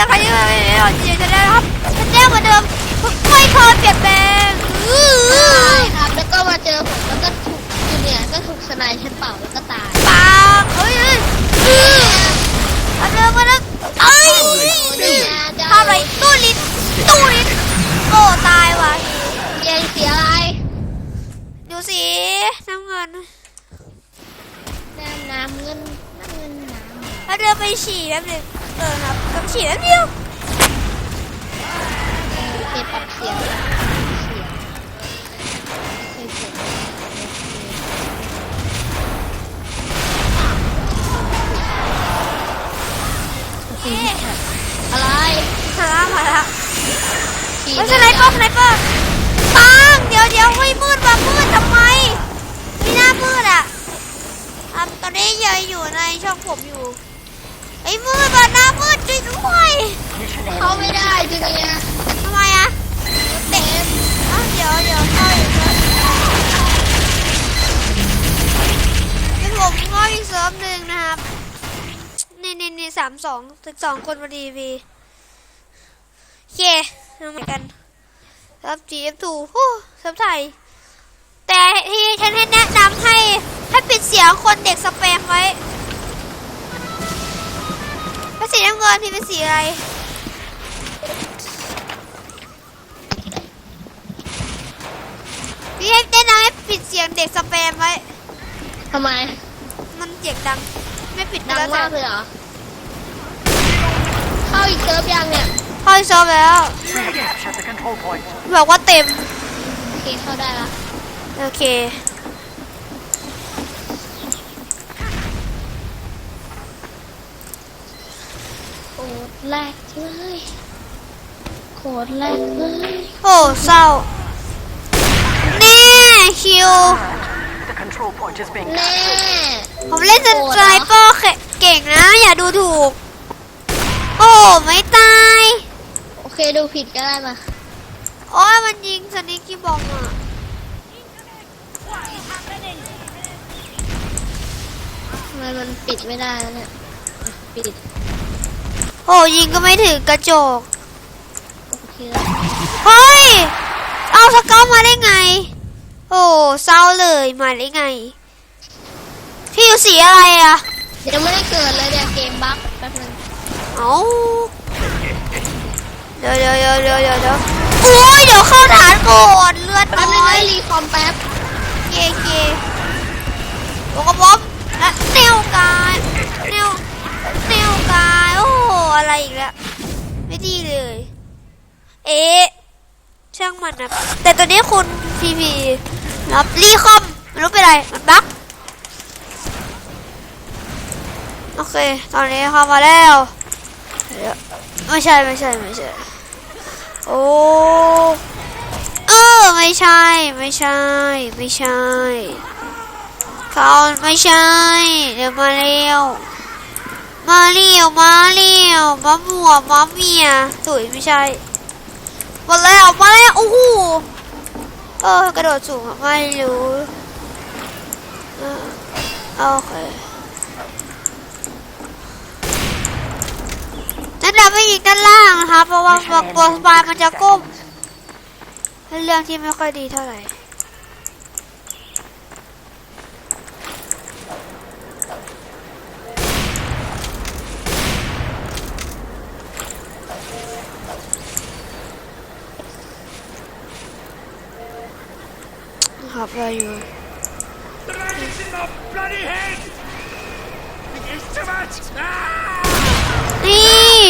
เลยใครที่ไม่ได้หรอกเดี๋ยจะได้ครับฉันแจ้งเหมือนเดิมไม่เคยเปลี่ยนแปลงครับแล้วก็มาเจอผมแล้วก็ถูกจูเนียก็ถูกสไนด์ฉันเป่าแล้วก็ตายปากเฮ้ยเฮ้ยอื้อมาเดิมมาเดิมเอ้ยทำไรตู้ลิ้นตู้ลิ้นโอ้ตายว่ะยังเสียอะไรดูสิน้ำเงินน้ำเงินน้ำเงินน้ำถ้าเดินไปฉี่แป๊บนึง เออครับกับฉี่แป๊บเดียวเก็บปรับเสียงเสียงเสียเสียงอะไรมาละมาละขี่เฮ้ยสไนเปอร์สไนเปอร์ปังเดี๋ยวเดี๋ยวเฮ้ยมืดว่ะมืดทำไมไม่น่ามืดอะครับตอนนี้ยายอยู่ในช่องผมอยู่ ไอ้ยมืดว่ะหน้ามืดจริงด้วยเข้าไม่ได้จูเนียร์ทำไมอะเต็มอ้าวเดี๋ยวเดี๋ยวเข้าอีกแล้วให้ผมเข้าอีกเซิร์ฟหนึ่งนะครับ นี่นี่นี่สามสองถึงสองคนพอดีพีโอเคทำไมกันครับ GF2 ฮู้ซับไทยแต่ที่ฉันให้แนะนำให้ให้ปิดเสียงคนเด็กสแปมไว้เป็น สีน้ำเงินพี่เป็นสีอะไรพี่ให้แนะนำให้ปิดเสียงเด็กสแปมไว้ ทำไมมันเสียงดัง ไม่ปิดดังแล้วมากเลยเหรอ เข้าอีกเซิร์ฟยังเนี่ยเข้าซอฟแล้ว Capture the control point. บอกว่าเต็มโอเคเข้าได้ละ โอเคโค แรกเลยโคตรแรกเลยโอ้เศร้านี่คิว The control point is being แน่ผมเล่นสไนเปอร์เก่งนะ อย่าดูถูก โอ้ไม่ตาย โอเคดูผิดก็ได้มาโอ้ยมันยิงสนิกกี้บอมอะทำไมมันปิดไม่ได้แล้วเนี่ยอะปิดโอ้ยิงก็ไม่ถึงกระจกโอเคแล้วเฮ้ย เอาสเกลมาได้ไง โอ้เศร้าเลยมาได้ไง พี่อยู่สีอะไรอะยังไม่ได้เกิดเลยเนี่ยเกมบั๊กแป๊บนึงเอาเดี๋ยวเดี๋ยวเดี๋ยวเดี๋ยวเดี๋ยวเดี๋ยวโอ้ยเดี๋ยวเข้าฐานก่อน พีพีรับรีคอมไม่รู้เป็นไร มันบั๊กโอเค ตอนนี้เข้ามาแล้วไม่ใช่ไม่ใช่ไม่ใช่ โอ้เออไม่ใช่ไม่ใช่ ไม่ใช่เขาไม่ใช่ เดี๋ยวมาเร็วมาเร็วมาเร็วมาหมัวมาเมียถุยไม่ใช่มาแล้วมาแล้วโอ้โห เออกระโดดสูงอะไม่รู้เออโอเคนั่นเราไม่ยิงด้านล่างนะคะเพราะว่าตัวสปายมันจะก้มเป็นเรื่องที่ไม่ค่อยดีเท่าไหร่ ครับเราอยู่ Dragons in the bloody head! It is too much! Ah! นี่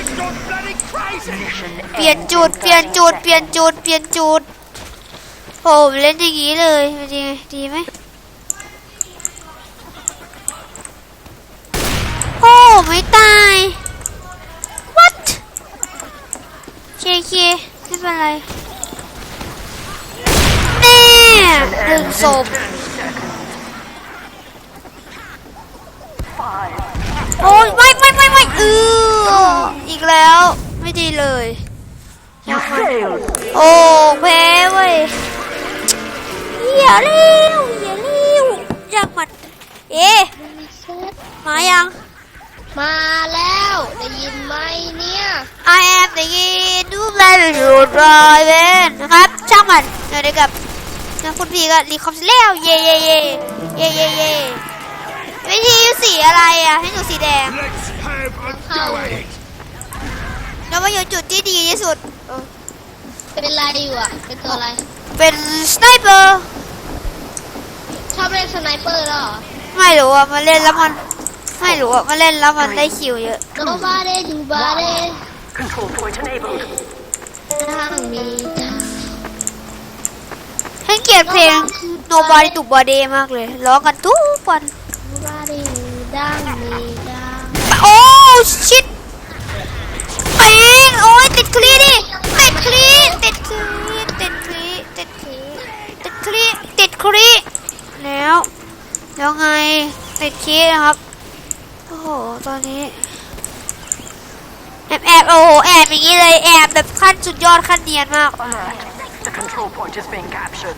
It's gone bloody crazy! เปลี่ยนจุด เปลี่ยนจุด เปลี่ยนจุด เปลี่ยนจุดโหเล่นอย่างนี้เลยดีไหมดีไหมโอ้ไม่ตาย what เคเคไม่เป็นไร น่หนึ่งศพ Five. โอ้ยไม่ไม่ไม่ไม่เอออีกแล้ว ไม่ดีเลย You failed! โอ้แพ้เว้ยอย่าเร็วอย่าเร็วอยากหมัดเอ๊ะมีเซิร์ฟมายัง มาแล้วได้ยินไหมเนี่ย I am the kid ดูแลอยู่รอยเวนนะครับช่างมันเดี๋ยวได้กับ นะคุณพี่ก็รีคอมส์แล้วเย่เย่เย่เย่เย่เย่วิธีสีอะไรอะ ให้หนูสีแดง Let's have a go at it. แล้วมาอยู่จุดที่ดีที่สุด เป็นอะไรอยู่อะ เป็นตัวอะไร เป็นสไนเปอร์ชอบเล่นสไนเปอร์แล้วเหรอ ไม่รู้อะมาเล่นแล้วมัน ไม่รู้อะมาเล่นแล้วมันได้คิวเยอะโนบาเดดูบาเด Control point enabled. ทางมี ทางให้เกียรติเพลง Nobody to Body มากเลยร้องกันทุกวันโนบาเดดังมีดังโอ้ชิตเป้งโอ้ยติดคลีดิติดคลีติดคลีติดคลีติดคลีติดคลีติดคลีแล้วแล้วไงติดคลีนะครับโอ้โหตอนนี้แอบแอบโอ้โหแอบอย่างนี้เลยแอบแบบขั้นสุดยอดขั้นเนียนมาก Alert. The control point is being captured.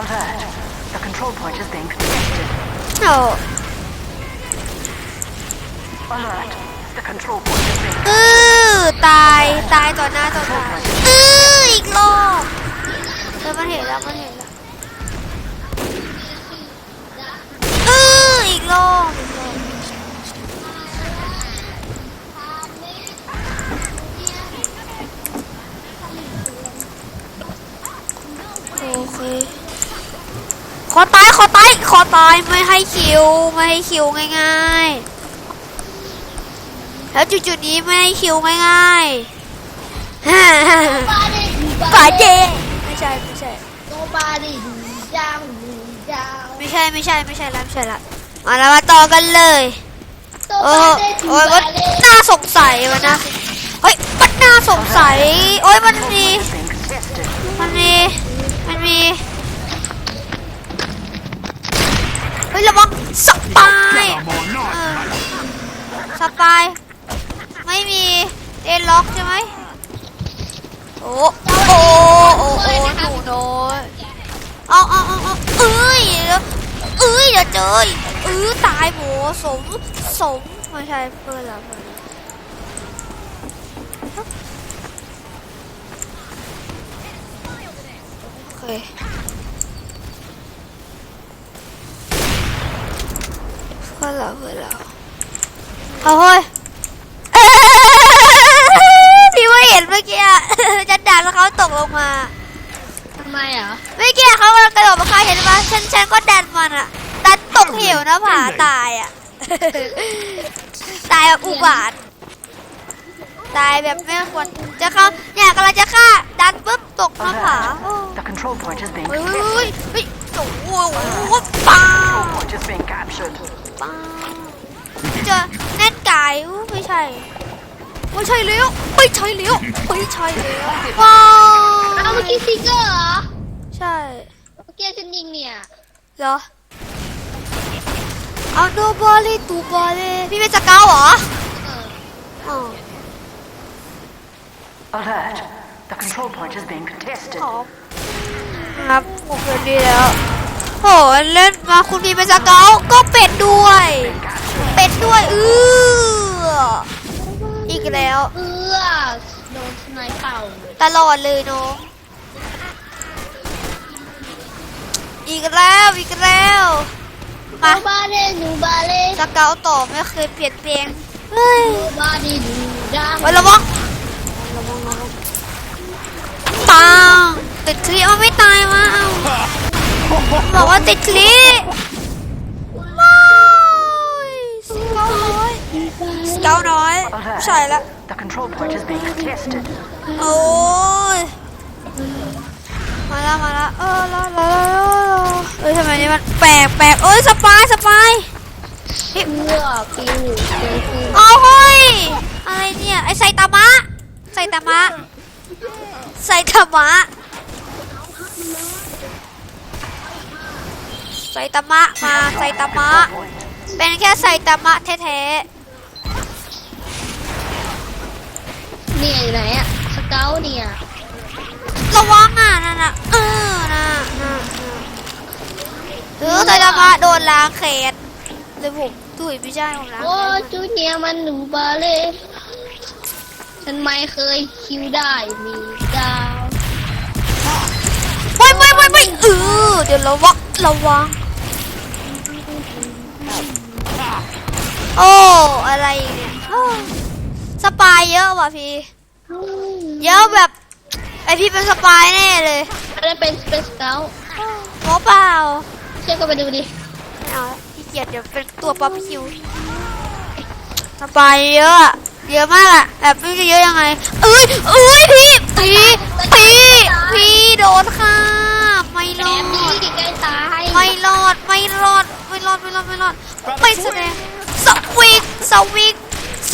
Alert. The control point is being contested. โอ้ Alert. The control point is being เออตายตายต่อหน้าต่อตาเอออีกรอบเออมันเห็นแล้วมันเห็นแล้วเอออีกรอบอีกรอบ เคขอตายขอตายขอตายไม่ให้คิวไม่ให้คิวง่ายๆ แล้วจุดๆนี้ไม่ให้คิวง่ายๆฮ่าฮ่าบาเดดูกาเจไม่ใช่ไม่ใช่โนบาเดดูดังมีดังไม่ใช่ไม่ใช่ไม่ใช่แล้วไม่ใช่ละมาแล้วมาต่อกันเลยโนโอ้บาเดดูโอ้ยบามันเดน่าสงสัยมันนะเฮ้ยมันน่าสงสัยโอ้ยมันมี is being contested. มันมีีเฮ้ยระวังสปายเออสปายไม่มีเดนล็อกใช่ไหมโอ้โอ้โอ้โอ้หนูน้อยเอาเอาเอาเอาเอ้ยเดี๋ยอ้ยเดี๋ยวเจอเออตายโหสมสมไม่ใช่เพื่อนละเพื่อน เคเพื่อนละเพื่อนละเอาเฮ้ยพี่ว่าเห็นเมื่อกี้อะจะดันแล้วเขาตกลงมาทำไมอะเมื่อกี้เขากำลังกระโดดมาใครเห็นปะฉันฉันก็ดันมันอะดันตกเหวนะผาตายอะตายแบบอุบาทตายแบบไม่ควรจะเข้าเนี่ยกำลังจะฆ่าดันปุ๊บ ตกหน้าผา Alert. โอ้ The control point is being เฮ้ย contested. เฮ้ยเฮ้ยโอ้โหป้า Control point is being captured. ป้าเจอแน่นกายอู้ไม่ใช่ไม่ใช่แล้วไม่ใช่แล้วไม่ใช่แล้วว้าวเอาเมื่อกี้ซิกเกอร์เหรอใช่เมื่อกี้ฉันยิงเนี่ยเหรอเอาโนบอลลี่ตูบอลลี่พี่เป็นสเกาวเหรอเออ อ๋อ Alert. The control point is being contested. ขอครับผมเกิดดีแล้วโหเล่นมาคุณพี่เป็นสเกาวก็เป็ดด้วย Captured. เป็ดด้วยเอออีกแล้ว เอื้อโดนสไนเป่าตลอดเลยน้องอีกแล้วอีกแล้วโนมาบาเดดูบาเดสเกาวต่อไม่เคยเปลี่ยนแปลงเฮ้ยโนบาเดดูดังไประวังระวังระวัง ปังติดคลีเอาไม่ตายมาเอาบอกว่าติดคลีไม่สเกาน้อยสเกาน้อยใช่ละ The control point is being contested. โอ้ยมาแล้วมาแล้วเออแล้วแล้วเอ้ยทำไมนี่มันแปลกแปลกเอ้ยสปายสปายเอื้อปิวเจอคือเอาเฮ้ยอะไรเนี่ยไอไซตามะไซตามะ ไซตามะไซตามะมาไซตามะ Point. เป็นแค่ไซตามะแท้เนี่ยอยู่ไหนอะสเกลเนี่ยๆ ระวังอะนั่นน่ะเออน่ะน่ะน่ะหรือไซตามะโดนล้างเขตเลยผมตุ้ยไม่ใช่ผมนะโอ้จูเนียร์มันหนูบาเล่ ฉันไม่เคยคิวได้มีดาวไปไปไปไปเออเดี๋ยวระวังระวังโอ้อะไรอีกเนี่ยโอ้สปายเยอะว่ะพี่เยอะแบบไอพี่เป็นสปายแน่เลยไม่ได้เป็นเป็นสเกลโมเปล่าเชื่อก็ไปดูดิไม่เอาพี่เกียดเดี๋ยวเป็นตัวป๊อปคิวสปายเยอะอะ เยอะมากอะแบบไม่จะเยอะยังไงเอ้ยเอ้ยพี่พี่พี่พี่โดนค่ะไม่รอดไม่รอดไม่รอดไม่รอดไม่รอดไม่รอดไม่แสดงสวิงสวิง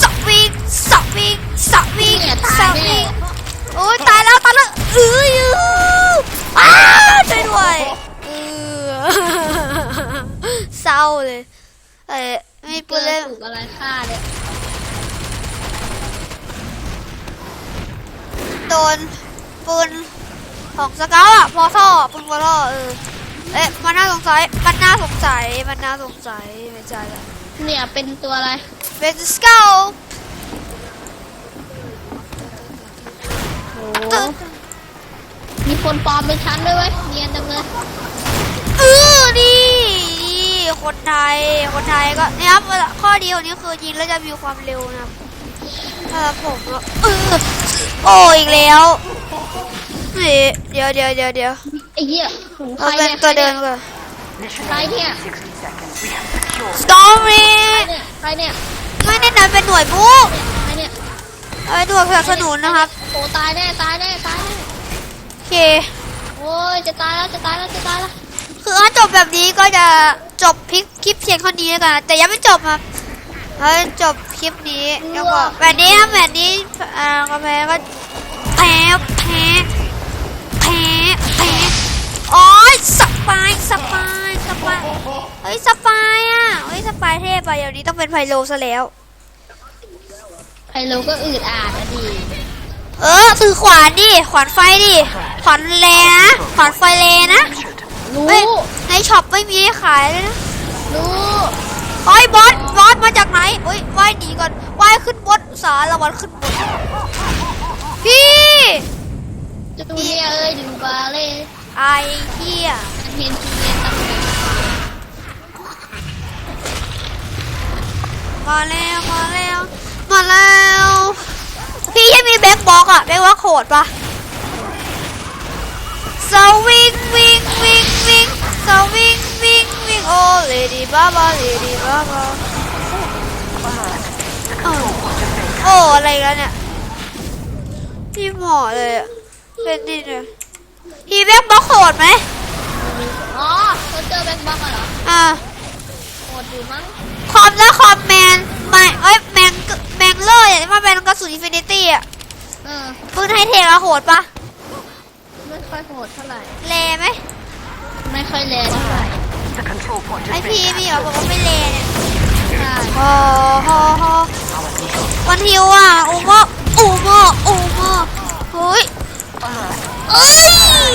สวิงสวิงสวิงสวิแน่งโอ้ยตายแล้วตายแล้วเอ้ยอ้าช่วยด้วยเออเศร้าเลยเอ้ยไม่ปืนเล่นอะไรฆ่าเนี่ย โดนปืนของสเกาอะพอท่อปืนพอท่อเออเอ๊ะมันน่าสงสัยมันน่าสงสัยมันน่าสงสัยไม่ใช่ละเนี่ยเป็นตัวอะไร เป็นสเกลโอ้มีคนปลอมเป็นชั้นด้วยเว้ยเนียนจังเลยเออนี่นี่คนไทยคนไทยก็เนี่ยครับข้อดีของนี้คือยิงแล้วจะมีความเร็วนะครับเออผมก็เออ โอ้อีกแล้วนี่เดี๋ยวเดี๋ยวเดี๋ยวเดี๋ยวไอ้เหี้ยหนูใคเอารเป็นเนี่ยตัวเดินก่อน Mission Right ends here. in 60 seconds. We have secured สตอรี่ใครเนี่ยไม่ได้นันเป็นหน่วยบุกใครเนี่ยเอาไปตัวสนับสนุนนะครับโอ้ตายแน่ตายแน่ตายแน่โอเคโอ้ยจะตายแล้วจะตายแล้วจะตายแล้วคือถ้าจบแบบนี้ก็จะจบคลิปคลิปเพียงเท่านี้แล้วกันนะแต่ยังไม่จบครับ ถ้าจบคลิปนี้แล้วก็แบบนี้ครับแบบนี้อ่ากาแฟก็แพ้แพ้แพ้แพ้โอ้ยสปายสปายสปายเฮ้ยสปายอะเฮ้ยสปายเทพไปเดี๋ยวนี้ต้องเป็นไพโลซะแล้วไพโลก็อืดอาดอะดีเออถือขวานดิขวานไฟดิขวานแลนะขวานไฟแลนะ captured. รู้เฮ้ยในช็อปไม่มีให้ขายเลยนะรู้ โอ้ยบอสบอสมาจากไหนเฮ้ยว่ายหนีก่อนว่ายขึ้นบนสารละวันขึ้นบนพี่จูเนียร์เอ้ยดูบาเล่ไอเหี้ยฉันเห็นจูเนียร์ตั้งแต่มาแล้วมาแล้วมาแล้วพี่ยังมีแบ็คบ็อกอะแบ็คบ็อกโหดปะสวิงวิงวิงวิง บ้าบ้าเลดีบ้าบ้าโอ้อะไรกันเนี่ยพี่หมอเลยอะเป็นดิเนี่ยพี่แบ็คบล็อกโหดไหมอ๋อเขาเจอแบ็คบ็อกเหรออ่าโหดอยู่มั้งคอมแล้วคอมแมนแมนเอ้ยแมนแมงเลอร์อย่างที่มาแมนกระสุนอินฟินิตี้อะเออปืนไฮเทคอะโหดปะไม่ค่อยโหดเท่าไหร่เลไหมไม่ค่อยแรงเท่าไหร่ ไอ has พี่ been พี่เหรอบอกว่าไม่เลเนี่ยใช่โอ้โหโห Our control วันฮิวอะอูโมอูโมอูโมเฮ้ย alert. เอ้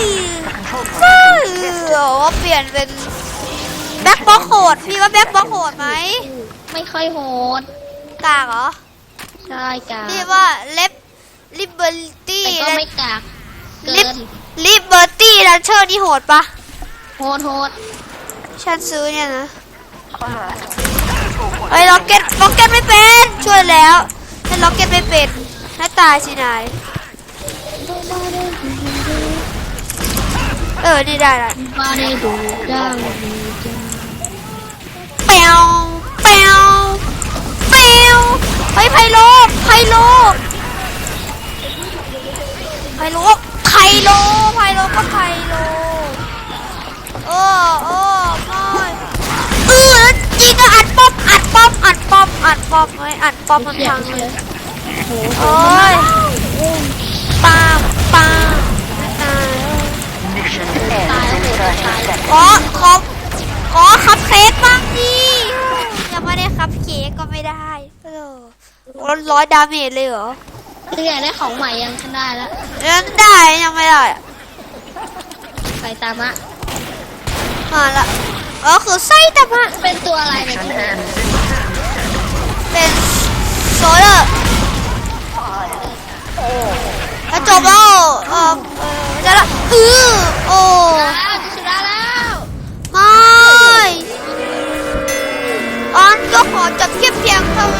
ย The control point เฮ้ has ย been contested. โอ้เปลี่ยนเป็นแบ็คบ็อกโหดพี่ว่าแบ็คบ็อกโหดไหมไม่ค่อยโหดกากเหรอใช่กาพี่ว่าเล็บลิเบอร์ตี้แต่ก็ไม่กากเกิลิบนลิเบอร์ตี้ดันเชอร์นี่โหดปะโหดโหด ฉันซื้อเนี่ยนะ Alert. The control point ไอ้ยล็อกเก็ตล็อกเก็ตไม่เป็น ช่วยแล้วถ้าล็อกเก็ตไม่เป็นน่าตายสินายเออนี่ได้ละมาได้ดูดังดีจังเปียวเปียวเปียวเฮ้ยไพโลไพโลไพโลไพโลไพโลก็ไพโลโอ้โอ้ อัดป๊อปอัดป๊อปเฮ้ยอัดป๊อปมันเสียพังงเลเลยยโหโอ้ยปามปามไม่ตาย Mission ends in 30 seconds. ขอขอขอคัพเค้กบ้างดิยังไม่ได้คัพเค้กก็ไม่ได้เออร้อยร้อยดาเมจเลยเหรอคืออยากได้ของใหม่ยังฉันได้แล้วยังได้ยังไม่ได้อะไปตามะมาละเออคือไส้ตะมะเป็นตัวอะไรเนี่ย เป็นโซเลอร์แล้วจบแล้วเออเออจะละอือโอ้แชนะแล้วม่ออนก็ขอจบคลิปเพียงเท่านี้